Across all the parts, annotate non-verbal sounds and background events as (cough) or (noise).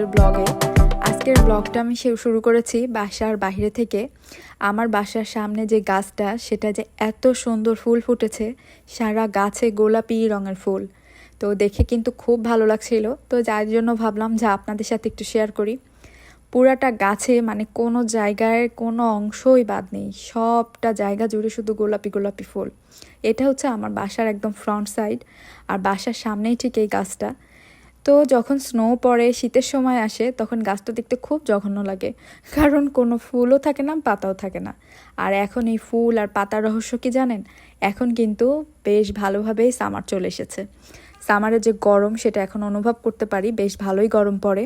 আজকের ব্লগে। আজকের ব্লগটা আমি শুরু করেছি বাসার বাইরে থেকে। আমার বাসার সামনে যে গাছটা, সেটা যে এত সুন্দর ফুল ফুটেছে, সারা গাছে গোলাপি রঙের ফুল। তো দেখে কিন্তু খুব ভালো লাগছিল। তো যার জন্য ভাবলাম যে আপনাদের সাথে একটু শেয়ার করি। পুরাটা গাছে মানে কোনো জায়গায় কোনো অংশই বাদ নেই। সবটা জায়গা জুড়ে শুধু গোলাপি গোলাপি ফুল। এটা হচ্ছে আমার বাসার একদম ফ্রন্ট সাইড আর বাসার সামনেই ঠিক এই গাছটা। তো যখন স্নো পড়ে, শীতের সময় আসে, তখন গাছটা দেখতে খুব জঘন্য লাগে। কারণ কোনো ফুলও থাকে না, পাতাও থাকে না। আর এখন এই ফুল আর পাতার রহস্য কি জানেন? এখন কিন্তু বেশ ভালোভাবেই সামার চলে এসেছে। সামারের যে গরম, সেটা এখন অনুভব করতে পারি, বেশ ভালোই গরম পড়ে।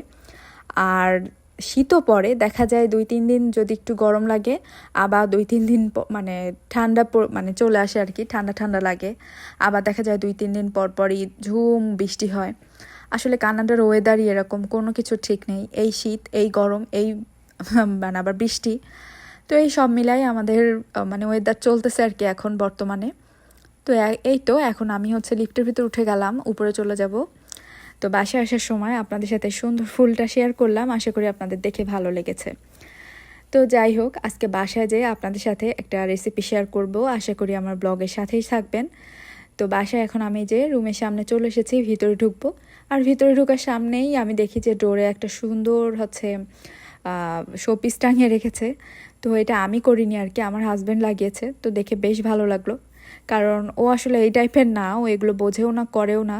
আর শীতও পড়ে, দেখা যায় দুই, তিন দিন যদি একটু গরম লাগে, আবার দুই, তিন দিন মানে ঠান্ডা মানে চলে আসে আর কি, ঠান্ডা ঠান্ডা লাগে। আবার দেখা যায় দুই, তিন দিন পর পরই ঝুম, বৃষ্টি হয়। আসলে কানাডার ওয়েদারই এরকম, কোনো কিছু ঠিক নেই। এই শীত, এই গরম, এই (laughs) মানে আবার বৃষ্টি। তো এই সব মিলাই আমাদের মানে ওয়েদার চলতেছে আর কি এখন বর্তমানে। তো এই তো, এখন আমি হচ্ছে লিফটের ভিতর উঠে গেলাম, উপরে চলে যাব। তো বাসায় আসার সময় আপনাদের সাথে সুন্দর ফুলটা শেয়ার করলাম, আশা করি আপনাদের দেখে ভালো লেগেছে। তো যাই হোক, আজকে বাসায় যেয়ে আপনাদের সাথে একটা রেসিপি শেয়ার করব, আশা করি আমার ব্লগের সাথেই থাকবেন। তো বাসায় এখন আমি যে রুমের সামনে চলে এসেছি, ভিতরে ঢুকবো। আর ভিতরে ঢোকার সামনেই আমি দেখি যে ডোরে একটা সুন্দর হচ্ছে শোপিস টাঙিয়ে রেখেছে। তো এটা আমি করিনি আর কি, আমার হাজব্যান্ড লাগিয়েছে। তো দেখে বেশ ভালো লাগল। কারণ ও আসলে এই টাইপের না, ও এগুলো বোঝেও না, করেও না।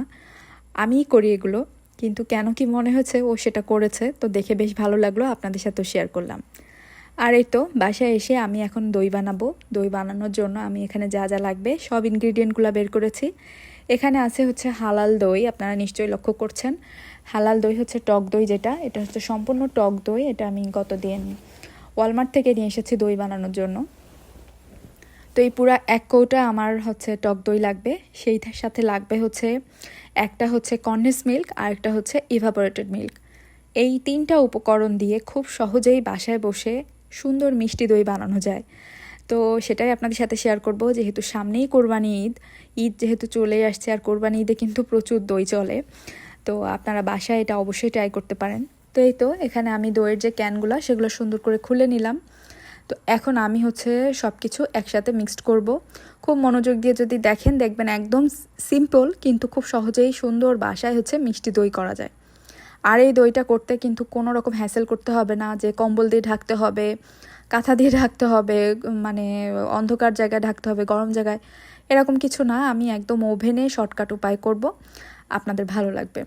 আমিই করি এগুলো, কিন্তু কেন কি মনে হচ্ছে ও সেটা করেছে, তো দেখে বেশ ভালো লাগল, আপনাদের সাথেও শেয়ার করলাম। আর এই তো, বাসায় এসে আমি এখন দই বানাবো। দই বানানোর জন্য আমি এখানে যা যা লাগবে, সব ইনগ্রিডিয়েন্টগুলো বের করেছি। এখানে আছে হচ্ছে হালাল দই, আপনারা নিশ্চয়ই লক্ষ্য করছেন। হালাল দই হচ্ছে টক দই যেটা, এটা হচ্ছে সম্পূর্ণ টক দই, এটা আমি গত দিন ওয়ালমার্ট থেকে নিয়ে এসেছি দই বানানোর জন্য। তো এই পুরা এক কৌটা আমার হচ্ছে টক দই লাগবে, সেই সাথে লাগবে হচ্ছে একটা হচ্ছে কন্ডেন্স মিল্ক আর একটা হচ্ছে ইভাপোরেটেড মিল্ক এই তিনটা উপকরণ দিয়ে খুব সহজেই বাসায় বসে সুন্দর মিষ্টি দই বানানো যায়। তো সেটাই আপনাদের সাথে শেয়ার করব। যেহেতু সামনেই কোরবানি ঈদ ঈদ যেহেতু চলেই আসছে আর কোরবানি ঈদে কিন্তু প্রচুর দই চলে। তো আপনারা বাসায় এটা অবশ্যই ট্রাই করতে পারেন। তো এই তো, এখানে আমি দইয়ের যে ক্যানগুলো সেগুলো সুন্দর করে খুলে নিলাম। তো এখন আমি হচ্ছে সব কিছু একসাথে মিক্সড করব। খুব মনোযোগ দিয়ে যদি দেখেন, দেখবেন একদম সিম্পল কিন্তু খুব সহজেই সুন্দর বাসায় হচ্ছে মিষ্টি দই করা যায়। আর এই দইটা করতে কিন্তু কোনো রকম হ্যাসেল করতে হবে না, যে কম্বল দিয়ে ঢাকতে হবে কাঁথা দিয়ে ঢাকতে হবে মানে অন্ধকার জায়গায় ঢাকতে হবে, গরম জায়গায়, এরকম কিছু না। আমি একদম ওভেনে শর্টকাট উপায় করব। আপনাদের ভালো লাগবে।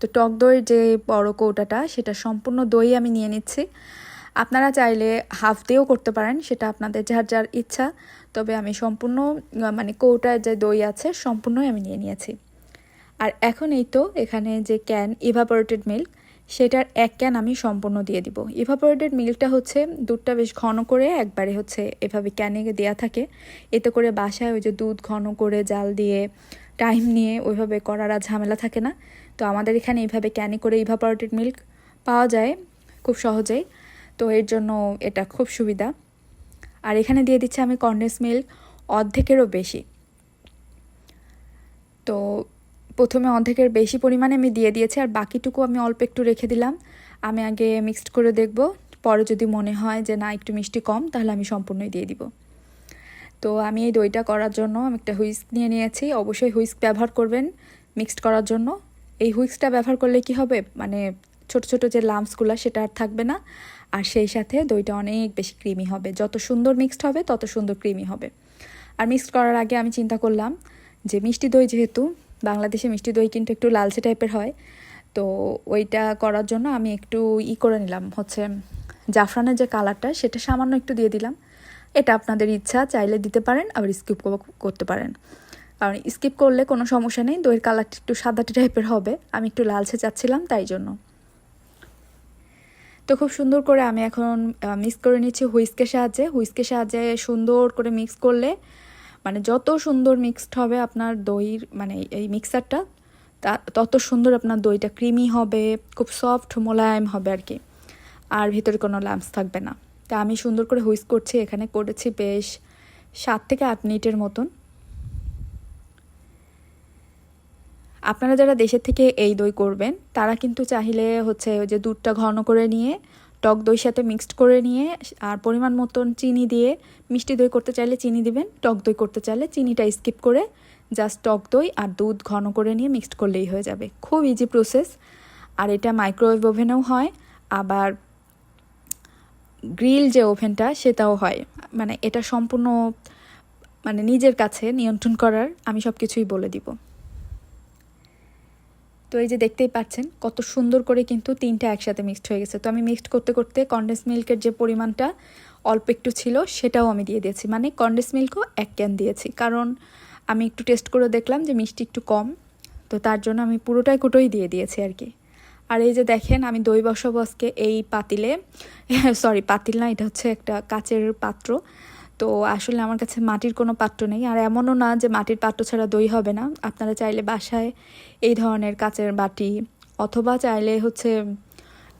তো টক দইয়ের যে বড় কৌটাটা, সেটা সম্পূর্ণ দই আমি নিয়ে নিচ্ছি। আপনারা চাইলে হাফ দিয়েও করতে পারেন, সেটা আপনাদের যার যার ইচ্ছা। তবে আমি সম্পূর্ণ মানে কৌটায় যে দই আছে, সম্পূর্ণই আমি নিয়ে নিয়েছি। আর এখন এই তো, এখানে যে ক্যান ইভাপোরেটেড মিল্ক সেটার এক ক্যান আমি সম্পূর্ণ দিয়ে দিব। ইভাপোরেটেড মিল্কটা হচ্ছে দুধটা বেশ ঘন করে একবারে হচ্ছে এভাবে ক্যানে দেওয়া থাকে। এতে করে বাসায় ওই যে দুধ ঘন করে জাল দিয়ে, টাইম নিয়ে ওইভাবে করার আর ঝামেলা থাকে না। তো আমাদের এখানে এইভাবে ক্যানে করে ইভাপোরেটেড মিল্ক পাওয়া যায় খুব সহজেই। তো এর জন্য এটা খুব সুবিধা। আর এখানে দিয়ে দিচ্ছি আমি কন্ডেন্স মিল্ক অর্ধেকেরও বেশি। তো প্রথমে অর্ধেকের বেশি পরিমাণে আমি দিয়ে দিয়েছি, আর বাকিটুকু আমি অল্প একটু রেখে দিলাম। আমি আগে মিক্সড করে দেখব, পরে যদি মনে হয় যে না, একটু মিষ্টি কম, তাহলে আমি সম্পূর্ণই দিয়ে দিব। তো আমি এই দইটা করার জন্য আমি একটা হুইস্ক নিয়ে নিয়েছি, অবশ্যই হুইস্ক ব্যবহার করবেন মিক্সড করার জন্য। এই হুইস্কটা ব্যবহার করলে কি হবে? মানে ছোট ছোট যে লাম্পসগুলো সেটা আর থাকবে না। আর সেই সাথে দইটা অনেক বেশি ক্রিমি হবে। যত সুন্দর মিক্সড হবে, তত সুন্দর ক্রিমি হবে। আর মিক্সড করার আগে আমি চিন্তা করলাম যে মিষ্টি দই যেহেতু বাংলাদেশে মিষ্টি দই কিন্তু একটু লালচে টাইপের হয়। তো ওইটা করার জন্য আমি একটু ই করে নিলাম, হচ্ছে জাফরানের যে কালারটা, সেটা সামান্য একটু দিয়ে দিলাম। এটা আপনাদের ইচ্ছা, চাইলে দিতে পারেন, আবার স্কিপ করতে পারেন। কারণ স্কিপ করলে কোনো সমস্যা নেই, দইয়ের কালারটা একটু সাদাটি টাইপের হবে। আমি একটু লালচে চাচ্ছিলাম, তাই জন্য। তো খুব সুন্দর করে আমি এখন মিক্স করে নিচ্ছি হুইস্কের সাহায্যে। হুইস্কের সাহায্যে সুন্দর করে মিক্স করলে মানে যত সুন্দর মিক্সড হবে আপনার দইর মানে এই মিক্সারটা তা তত সুন্দর আপনার দইটা ক্রিমি হবে, খুব সফট মোলায়েম হবে আর কি। আর ভিতরে কোনো ল্যাম্পস থাকবে না। তা আমি সুন্দর করে হুইস্ক করছি, এখানে করেছি বেশ সাত থেকে আট মিনিটের মতন। আপনারা যারা দেশের থেকে এই দই করবেন, তারা কিন্তু চাইলে হচ্ছে ওই যে দুধটা ঘন করে নিয়ে টক দই সাথে মিক্সড করে নিয়ে, আর পরিমাণ মতন চিনি দিয়ে মিষ্টি দই করতে চাইলে চিনি দিবেন, টক দই করতে চাইলে চিনিটা স্কিপ করে জাস্ট টক দই আর দুধ ঘন করে নিয়ে মিক্সড করলেই হয়ে যাবে। খুব ইজি প্রসেস আর এটা মাইক্রোওয়েভ ওভেনেও হয়, আবার গ্রিল যে ওভেনটা সেটাও হয়। মানে এটা সম্পূর্ণ মানে নিজের কাছে নিয়ন্ত্রণ করার আমি সব কিছুই বলে দিব। তো এই যে দেখতেই পাচ্ছেন, কত সুন্দর করে কিন্তু তিনটা একসাথে মিক্সড হয়ে গেছে। তো আমি মিক্সড করতে করতে কন্ডেন্স মিল্কের যে পরিমাণটা অল্প একটু ছিল, সেটাও আমি দিয়ে দিয়েছি। মানে কন্ডেন্স মিল্কও এক ক্যান দিয়েছি। কারণ আমি একটু টেস্ট করে দেখলাম যে মিষ্টি একটু কম, তো তার জন্য আমি পুরোটাই কুটোই দিয়ে দিয়েছি আর কি। আর এই যে দেখেন, আমি দই বসাবো আজকে এই পাতিলে। (laughs) সরি পাতিল না, এটা হচ্ছে একটা কাচের পাত্র। তো আসলে আমার কাছে মাটির কোনো পাত্র নেই। আর এমনও না যে মাটির পাত্র ছাড়া দই হবে না। আপনারা চাইলে বাসায় এই ধরনের কাচের বাটি অথবা চাইলে হচ্ছে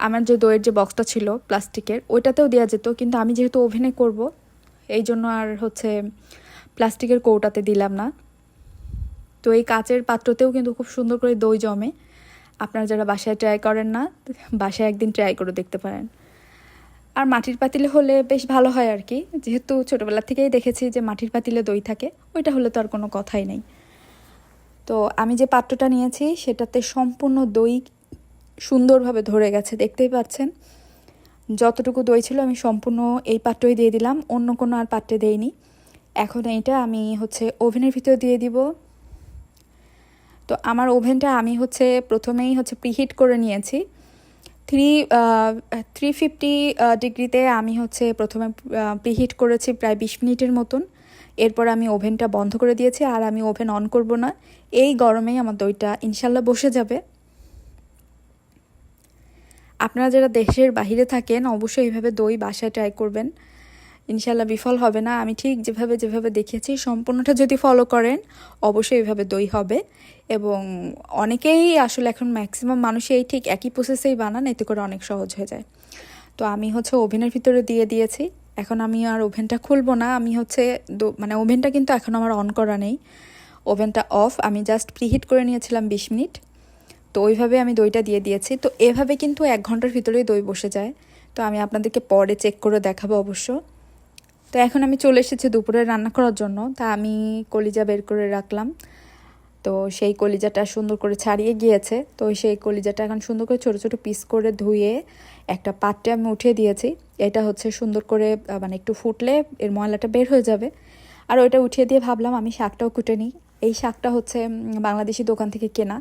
আমার যে দইয়ের যে বক্সটা ছিল প্লাস্টিকের ওইটাতেও দেওয়া যেত। কিন্তু আমি যেহেতু ওভেনে করব, এই জন্য আর হচ্ছে প্লাস্টিকের কৌটাতে দিলাম না। তো এই কাচের পাত্রতেও কিন্তু খুব সুন্দর করে দই জমে। আপনারা যারা বাসায় ট্রাই করেন না, বাসায় একদিন ট্রাই করে দেখতে পারেন। আর মাটির পাতিলে হলে বেশ ভালো হয় আর কি। যেহেতু ছোটোবেলা থেকেই দেখেছি যে মাটির পাতিলে দই থাকে, ওইটা হলে তো আর কোনো কথাই নেই। তো আমি যে পাত্রটা নিয়েছি, সেটাতে সম্পূর্ণ দই সুন্দরভাবে ধরে গেছে, দেখতেই পাচ্ছেন। যতটুকু দই ছিল আমি সম্পূর্ণ এই পাত্রই দিয়ে দিলাম, অন্য কোনো আর পাত্রে দেইনি। এখন এইটা আমি হচ্ছে ওভেনের ভিতরে দিয়ে দিব। তো আমার ওভেনটা আমি হচ্ছে প্রথমেই হচ্ছে প্রিহিট করে নিয়েছি। থ্রি থ্রি ফিফটি ডিগ্রিতে আমি হচ্ছে প্রথমে প্রিহিট করেছি প্রায় বিশ মিনিটের মতন। এরপর আমি ওভেনটা বন্ধ করে দিয়েছি আর আমি ওভেন অন করব না। এই গরমেই আমার দইটা ইনশাল্লাহ বসে যাবে। আপনারা যারা দেশের বাহিরে থাকেন, অবশ্যই এইভাবে দই বাসায় ট্রাই করবেন। ইনশাল্লাহ বিফল হবে না। আমি ঠিক যেভাবে যেভাবে দেখিয়েছি, সম্পূর্ণটা যদি ফলো করেন, অবশ্যই এভাবে দই হবে। এবং অনেকেই আসলে এখন ম্যাক্সিমাম মানুষই এই ঠিক একই প্রসেসেই বানান, এতে করে অনেক সহজ হয়ে যায়। তো আমি হচ্ছে ওভেনের ভিতরে দিয়ে দিয়েছি। এখন আমি আর ওভেনটা খুলবো না। আমি হচ্ছে মানে ওভেনটা কিন্তু এখন আমার অন করা নেই। ওভেনটা অফ আমি জাস্ট প্রিহিট করে নিয়েছিলাম বিশ মিনিট। তো ওইভাবে আমি দইটা দিয়ে দিয়েছি। তো এভাবে কিন্তু এক ঘণ্টার ভিতরেই দই বসে যায়। তো আমি আপনাদেরকে পরে চেক করে দেখাবো অবশ্য। তো এখন আমি চলে এসেছি দুপুরে রান্না করার জন্য। তা আমি কলিজা বের করে রাখলাম। তো সেই কলিজাটা সুন্দর করে ছাড়িয়ে গিয়েছে। তো সেই কলিজাটা এখন সুন্দর করে ছোটো ছোটো পিস করে ধুয়ে একটা পাত্রে আমি উঠিয়ে দিয়েছি। এটা হচ্ছে সুন্দর করে মানে একটু ফুটলে এর ময়লাটা বের হয়ে যাবে। আর ওইটা উঠিয়ে দিয়ে ভাবলাম আমি শাকটাও কুটে নিই। এই শাকটা হচ্ছে বাংলাদেশি দোকান থেকে কেনা।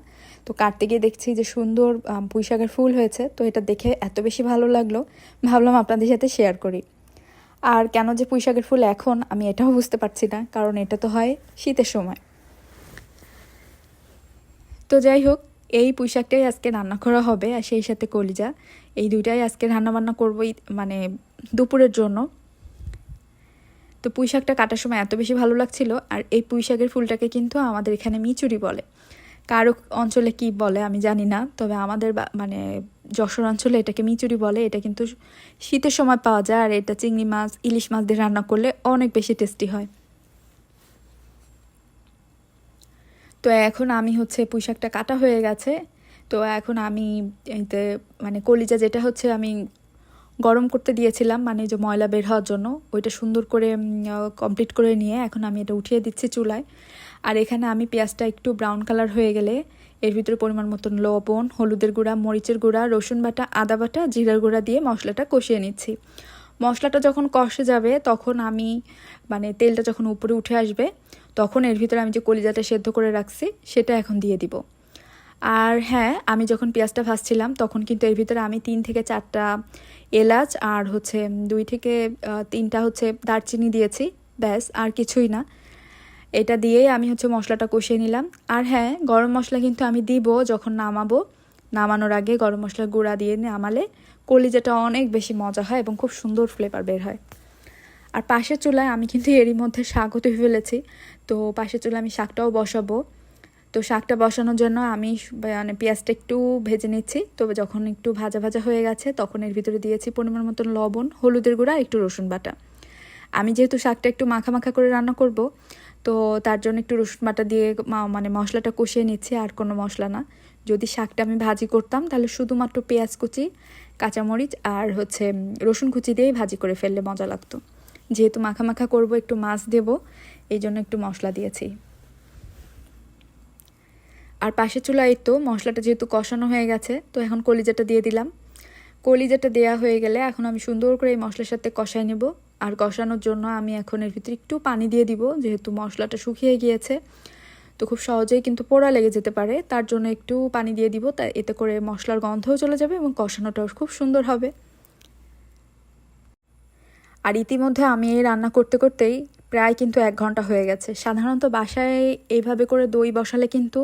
তো কাটতে গিয়ে দেখছি যে সুন্দর পুঁই শাকের ফুল হয়েছে। তো এটা দেখে এত বেশি ভালো লাগল। ভাবলাম আপনাদের সাথে শেয়ার করি। আর কেন যে পুঁই শাকের ফুল এখন, আমি এটাও বুঝতে পারছি না, কারণ এটা তো হয় শীতের সময়। তো যাই হোক, এই পুঁই শাকটাই আজকে রান্না করা হবে, আর সেই সাথে কলিজা। এই দুইটাই আজকে রান্না বান্না করবোই মানে দুপুরের জন্য। তো পুঁই শাকটা কাটার সময় এত বেশি ভালো লাগছিল, আর এই পুঁই শাকের ফুলটাকে কিন্তু আমাদের এখানে মিচুরি বলে। কারও অঞ্চলে কি বলে আমি জানি না, তবে আমাদের মানে যশোর অঞ্চলে এটাকে মিচুরি বলে, এটা কিন্তু শীতের সময় পাওয়া যায়, আর এটা চিংড়ি মাছ, ইলিশ মাছ দিয়ে রান্না করলে অনেক বেশি টেস্টি হয়। তো এখন আমি হচ্ছে পুঁইশাকটা কাটা হয়ে গেছে, তো এখন আমি এতে মানে কলিজা যেটা হচ্ছে আমি গরম করতে দিয়েছিলাম মানে যে ময়লা বের হওয়ার জন্য, ওইটা সুন্দর করে কমপ্লিট করে নিয়ে এখন আমি এটা উঠিয়ে দিচ্ছি চুলায়। আর এখানে আমি পেঁয়াজটা একটু ব্রাউন কালার হয়ে গেলে এর ভিতরে পরিমাণ মতন লবণ, হলুদের গুঁড়া, মরিচের গুঁড়া, রসুন বাটা, আদা বাটা, জিরার গুঁড়া দিয়ে মশলাটা কষিয়ে নিচ্ছি। মশলাটা যখন কষে যাবে তখন আমি মানে তেলটা যখন উপরে উঠে আসবে তখন এর ভিতরে আমি যে কলিজাটা সেদ্ধ করে রাখছি সেটা এখন দিয়ে দিব। আর হ্যাঁ আমি যখন পেঁয়াজটা ভাজছিলাম তখন কিন্তু এর ভিতরে আমি তিন থেকে চারটা এলাচ আর হচ্ছে দুই থেকে তিনটা হচ্ছে দারচিনি দিয়েছি, ব্যাস, আর কিছুই না। এটা দিয়েই আমি হচ্ছে মশলাটা কষিয়ে নিলাম। আর হ্যাঁ গরম মশলা কিন্তু আমি দিব যখন নামাবো। নামানোর আগে গরম মশলার গুঁড়া দিয়ে নামালে কলিজাটা অনেক বেশি মজা হয় এবং খুব সুন্দর ফ্লেভার বের হয়। আর পাশের চুলায় আমি কিন্তু এরই মধ্যে শাকও তুই ফেলেছি। তো পাশের চুলায় আমি শাকটাও বসাবো। তো শাকটা বসানোর জন্য আমি মানে পেঁয়াজটা একটু ভেজে নিচ্ছি। তো যখন একটু ভাজা ভাজা হয়ে গেছে, তখন এর ভিতরে দিয়েছি পরিমাণ মতন লবণ, হলুদের গুঁড়া, একটু রসুন বাটা। আমি যেহেতু শাকটা একটু মাখা মাখা করে রান্না করব তো তার জন্য একটু রসুন বাটা দিয়ে মানে মশলাটা কষিয়ে নিচ্ছি, আর কোনো মশলা না। যদি শাকটা আমি ভাজি করতাম, তাহলে শুধুমাত্র পেঁয়াজ কুচি, কাঁচামরিচ, আর হচ্ছে রসুন কুচি দিয়েই ভাজি করে ফেললে মজা লাগতো। যেহেতু মাখা মাখা করব, একটু মাছ দেব, এই জন্য একটু মশলা দিয়েছি। আর পাশের চুলায় তো মশলাটা যেহেতু কষানো হয়ে গেছে, তো এখন কলিজাটা দিয়ে দিলাম। কলিজাটা দেয়া হয়ে গেলে এখন আমি সুন্দর করে এই মশলার সাথে কষাই নেব। আর কষানোর জন্য আমি এখন এর ভিতরে একটু পানি দিয়ে দিব, যেহেতু মশলাটা শুকিয়ে গিয়েছে। তো খুব সহজেই কিন্তু পোড়া লেগে যেতে পারে। তার জন্য একটু পানি দিয়ে দিব, তা এতে করে মশলার গন্ধও চলে যাবে এবং কষানোটাও খুব সুন্দর হবে। আর ইতিমধ্যে আমি এই রান্না করতে করতেই প্রায় কিন্তু এক ঘণ্টা হয়ে গেছে। সাধারণত বাসায় এইভাবে করে দই বসালে কিন্তু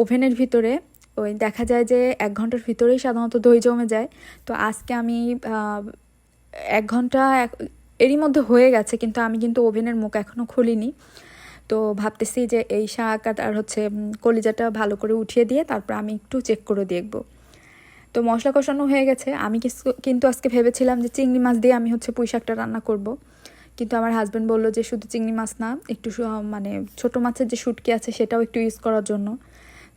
ওভেনের ভিতরে ওই দেখা যায় যে এক ঘণ্টার ভিতরেই সাধারণত দই জমে যায়। তো আজকে আমি এক ঘণ্টা এরই মধ্যে হয়ে গেছে কিন্তু আমি কিন্তু ওভেনের মুখ এখনও খুলিনি। তো ভাবতেছি যে এই শাক আর হচ্ছে কলিজাটা ভালো করে উঠিয়ে দিয়ে তারপর আমি একটু চেক করে দেখব। তো মশলা কষানো হয়ে গেছে। আমি কিন্তু আজকে ভেবেছিলাম যে চিংড়ি মাছ দিয়ে আমি হচ্ছে পুঁই শাকটা রান্না করব। কিন্তু আমার হাজব্যান্ড বলল যে শুধু চিংড়ি মাছ না, একটু মানে ছোট মাছের যে শুটকি আছে সেটাও একটু ইউজ করার জন্য।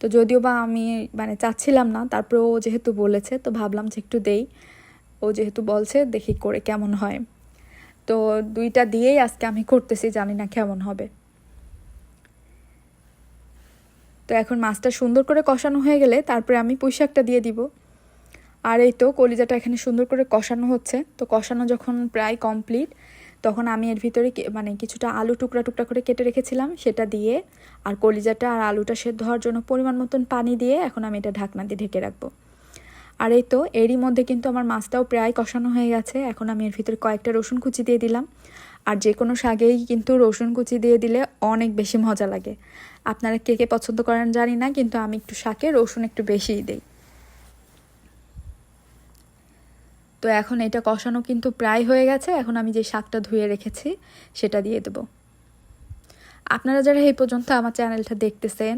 তো যদিও বা আমি মানে চাচ্ছিলাম না তারপরে ও যেহেতু বলেছে, তো ভাবলাম যে একটু দেই। ও যেহেতু বলছে, দেখি করে কেমন হয়। তো দুইটা দিয়েই আজকে আমি করতেছি, জানি না কেমন হবে। তো এখন মাছটা সুন্দর করে কষানো হয়ে গেলে তারপরে আমি পুঁই শাকটা দিয়ে দিব। আর এই তো কলিজাটা এখানে সুন্দর করে কষানো হচ্ছে। তো কষানো যখন প্রায় কমপ্লিট তখন আমি এর ভিতরে মানে কিছুটা আলু টুকরা টুকরা করে কেটে রেখেছিলাম, সেটা দিয়ে আর কলিজাটা আর আলুটা সেদ্ধ হওয়ার জন্য পরিমাণ মতন পানি দিয়ে এখন আমি এটা ঢাকনা দিয়ে ঢেকে রাখব। আর এই তো, এরই মধ্যে কিন্তু আমার মাছটাও প্রায় কষানো হয়ে গেছে। এখন আমি এর ভিতরে কয়েকটা রসুন কুচি দিয়ে দিলাম। আর যে কোনো শাকেই কিন্তু রসুন কুচি দিয়ে দিলে অনেক বেশি মজা লাগে। আপনারা কে কে পছন্দ করেন জানি না, কিন্তু আমি একটু শাকে রসুন একটু বেশিই দিই। তো এখন এটা কষানো কিন্তু প্রায় হয়ে গেছে, এখন আমি যে শাকটা ধুয়ে রেখেছি সেটা দিয়ে দেবো। আপনারা যারা এই পর্যন্ত আমার চ্যানেলটা দেখতেছেন,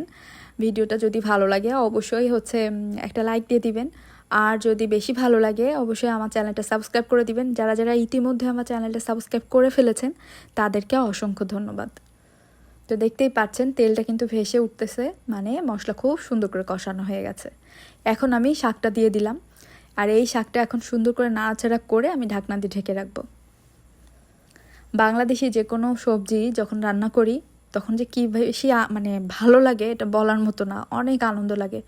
ভিডিওটা যদি ভালো লাগে অবশ্যই হচ্ছে একটা লাইক দিয়ে দিবেন। আর যদি বেশি ভালো লাগে অবশ্যই আমার চ্যানেলটা সাবস্ক্রাইব করে দিবেন। যারা যারা ইতিমধ্যে আমার চ্যানেলটা সাবস্ক্রাইব করে ফেলেছেন, তাদেরকে অসংখ্য ধন্যবাদ। তো দেখতেই পাচ্ছেন, তেলটা কিন্তু ভেসে উঠতেছে মানে মশলা খুব সুন্দর করে কষানো হয়ে গেছে। এখন আমি শাকটা দিয়ে দিলাম। আর এই শাকটা এখন সুন্দর করে নাড়াচাড়া করে আমি ঢাকনা দিয়ে ঢেকে রাখব। বাংলাদেশি যে কোনো সবজি যখন রান্না করি, তখন যে কী বেশি মানে ভালো লাগে এটা বলার মতো না, অনেক আনন্দ লাগে।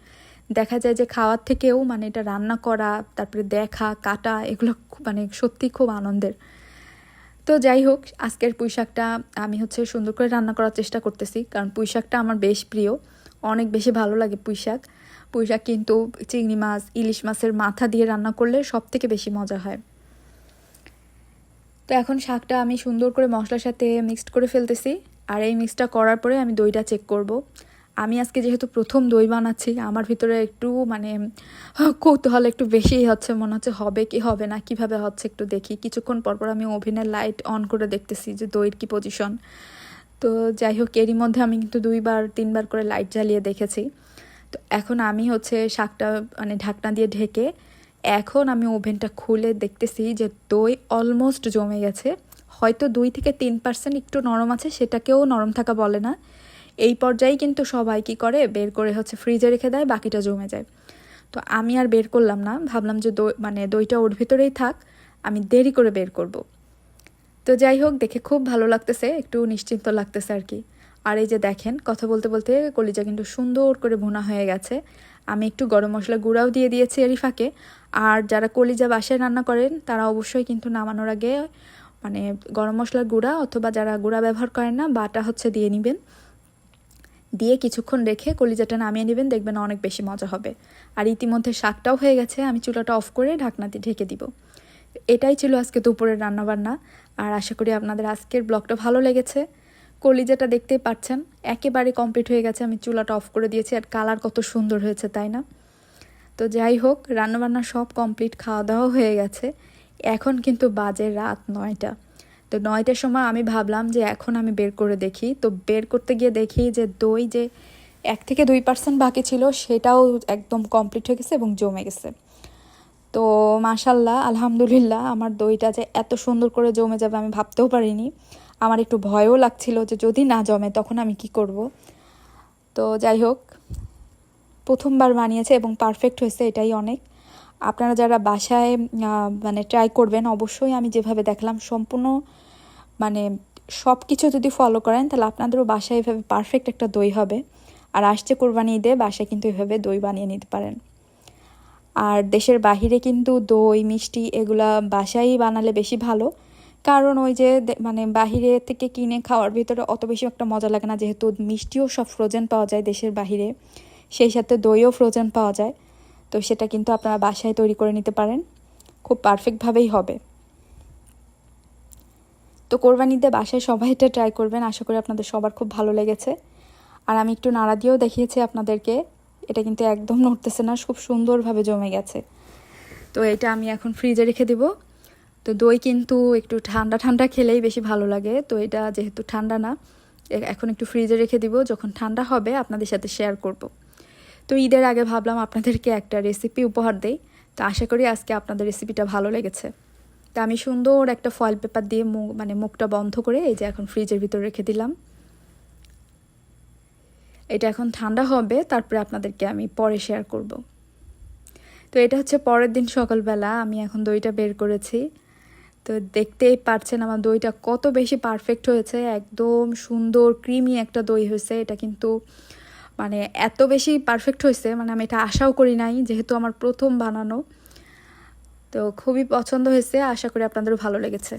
দেখা যায় যে খাওয়ার থেকেও মানে এটা রান্না করা, তারপরে দেখা, কাটা, এগুলো মানে সত্যি খুব আনন্দের। তো যাই হোক, আজকের পুঁই শাকটা আমি হচ্ছে সুন্দর করে রান্না করার চেষ্টা করতেছি, কারণ পুঁই শাকটা আমার বেশ প্রিয়। অনেক বেশি ভালো লাগে পুঁই শাক। পুঁই শাক কিন্তু চিংড়ি মাছ, ইলিশ মাছের মাথা দিয়ে রান্না করলে সব থেকে বেশি মজা হয়। তো এখন শাকটা আমি সুন্দর করে মশলার সাথে মিক্সড করে ফেলতেছি। আর এই মিক্সটা করার পরে আমি দইটা চেক করব। আমি আজকে যেহেতু প্রথম দই বানাচ্ছি, আমার ভিতরে একটু মানে কৌতূহল একটু বেশিই হচ্ছে, মনে হচ্ছে হবে কি হবে না, কীভাবে হচ্ছে একটু দেখি। কিছুক্ষণ পর পর আমি ওভেনের লাইট অন করে দেখতেছি যে দইয়ের কি পজিশন তো যাই হোক, এরই মধ্যে আমি কিন্তু দুইবার, তিনবার করে লাইট জ্বালিয়ে দেখেছি। তো এখন আমি হচ্ছে শাকটা মানে ঢাকনা দিয়ে ঢেকে এখন আমি ওভেনটা খুলে দেখতেছি যে দই অলমোস্ট জমে গেছে। হয়তো দুই থেকে তিন পার্সেন্ট একটু নরম আছে, সেটাকেও নরম থাকা বলে না। এই পর্যায়ে কিন্তু সবাই কি করে? বের করে হচ্ছে ফ্রিজে রেখে দেয়, বাকিটা জমে যায়। তো আমি আর বের করলাম না। ভাবলাম যে দই মানে দইটা ওর ভিতরেই থাক, আমি দেরি করে বের করব। তো যাই হোক, দেখে খুব ভালো লাগতেছে, একটু নিশ্চিন্ত লাগতেছে আর কি। আর এই যে দেখেন, কথা বলতে বলতে কলিজা কিন্তু সুন্দর করে ভুনা হয়ে গেছে। আমি একটু গরম মশলা গুঁড়াও দিয়ে দিয়েছি এরই ফাঁকে। আর যারা কলিজা বাসায় রান্না করেন, তারা অবশ্যই কিন্তু নামানোর আগে মানে গরম মশলার গুঁড়া অথবা যারা গুঁড়া ব্যবহার করেন না, বাটা হচ্ছে দিয়ে নেবেন। দিয়ে কিছুক্ষণ রেখে কলিজাটা নামিয়ে নেবেন, দেখবেন অনেক বেশি মজা হবে। আর ইতিমধ্যে শাকটাও হয়ে গেছে, আমি চুলাটা অফ করে ঢাকনাতে ঢেকে দিব। এটাই ছিল আজকে দুপুরের রান্নাবান্না। আর আশা করি আপনাদের আজকের ব্লগটা ভালো লেগেছে। কলিজাটা দেখতেই পাচ্ছেন, একেবারে কমপ্লিট হয়ে গেছে। আমি চুলাটা অফ করে দিয়েছি আর কালার কত সুন্দর হয়েছে, তাই না? তো যাই হোক, রান্নাবান্না সব কমপ্লিট খাওয়া দাওয়া হয়ে গেছে। এখন কিন্তু বাজে রাত নয়টা। তো নয়টার সময় আমি ভাবলাম যে এখন আমি বের করে দেখি। তো বের করতে গিয়ে দেখি যে দই যে এক থেকে দুই পার্সেন্ট বাকি ছিল, সেটাও একদম কমপ্লিট হয়ে গেছে এবং জমে গেছে। তো মাশাল্লাহ, আলহামদুলিল্লাহ, আমার দইটা যে এত সুন্দর করে জমে যাবে আমি ভাবতেও পারিনি। আমার একটু ভয়ও লাগছিল যে যদি না জমে তখন আমি কি করব। তো যাই হোক, প্রথমবার বানিয়েছে এবং পারফেক্ট হয়েছে এটাই অনেক। আপনারা যারা বাসায় মানে ট্রাই করবেন, অবশ্যই আমি যেভাবে দেখলাম সম্পূর্ণ মানে সব কিছু যদি ফলো করেন তাহলে আপনাদেরও বাসায় এভাবে পারফেক্ট একটা দই হবে। আর আসছে কোরবানি ঈদে, বাসায় কিন্তু এভাবে দই বানিয়ে নিতে পারেন। আর দেশের বাহিরে কিন্তু দই, মিষ্টি এগুলা বাসায় বানালে বেশি ভালো। কারণ ওই যে মানে বাহিরে থেকে কিনে খাওয়ার ভিতরে অত বেশি একটা মজা লাগে না, যেহেতু মিষ্টিও সব ফ্রোজেন পাওয়া যায় দেশের বাহিরে। সেই সাথে দইও ফ্রোজেন পাওয়া যায়। তো সেটা কিন্তু আপনারা বাসায় তৈরি করে নিতে পারেন। খুব পারফেক্টভাবেই হবে। তো কোরবানিতে বাসায় সবাই এটা ট্রাই করবেন। আশা করি আপনাদের সবার খুব ভালো লেগেছে। আর আমি একটু নাড়া দিয়েও দেখিয়েছি আপনাদেরকে। এটা কিন্তু একদম নড়তেছে না, খুব সুন্দরভাবে জমে গেছে। তো এটা আমি এখন ফ্রিজে রেখে দিব। তো দই কিন্তু একটু ঠান্ডা ঠান্ডা খেলেই বেশি ভালো লাগে। তো এটা যেহেতু ঠান্ডা না এখন একটু ফ্রিজে রেখে দিব। যখন ঠান্ডা হবে, আপনাদের সাথে শেয়ার করব। তো ঈদের আগে ভাবলাম আপনাদেরকে একটা রেসিপি উপহার দেই। তো আশা করি আজকে আপনাদের রেসিপিটা ভালো লেগেছে। তা আমি সুন্দর একটা ফয়েল পেপার দিয়ে মু- মানে মুখটা বন্ধ করে এই যে এখন ফ্রিজের ভিতর রেখে দিলাম। এটা এখন ঠান্ডা হবে, তারপরে আপনাদেরকে আমি পরে শেয়ার করব। তো এটা হচ্ছে পরের দিন সকালবেলা, আমি এখন দইটা বের করেছি। তো দেখতেই পারছেন আমার দইটা কত বেশি পারফেক্ট হয়েছে, একদম সুন্দর ক্রিমি একটা দই হয়েছে। এটা কিন্তু মানে এত বেশি পারফেক্ট হয়েছে মানে আমি এটা আশাও করি নাই যেহেতু আমার প্রথম বানানো। তো খুবই পছন্দ হয়েছে, আশা করি আপনাদেরও ভালো লেগেছে।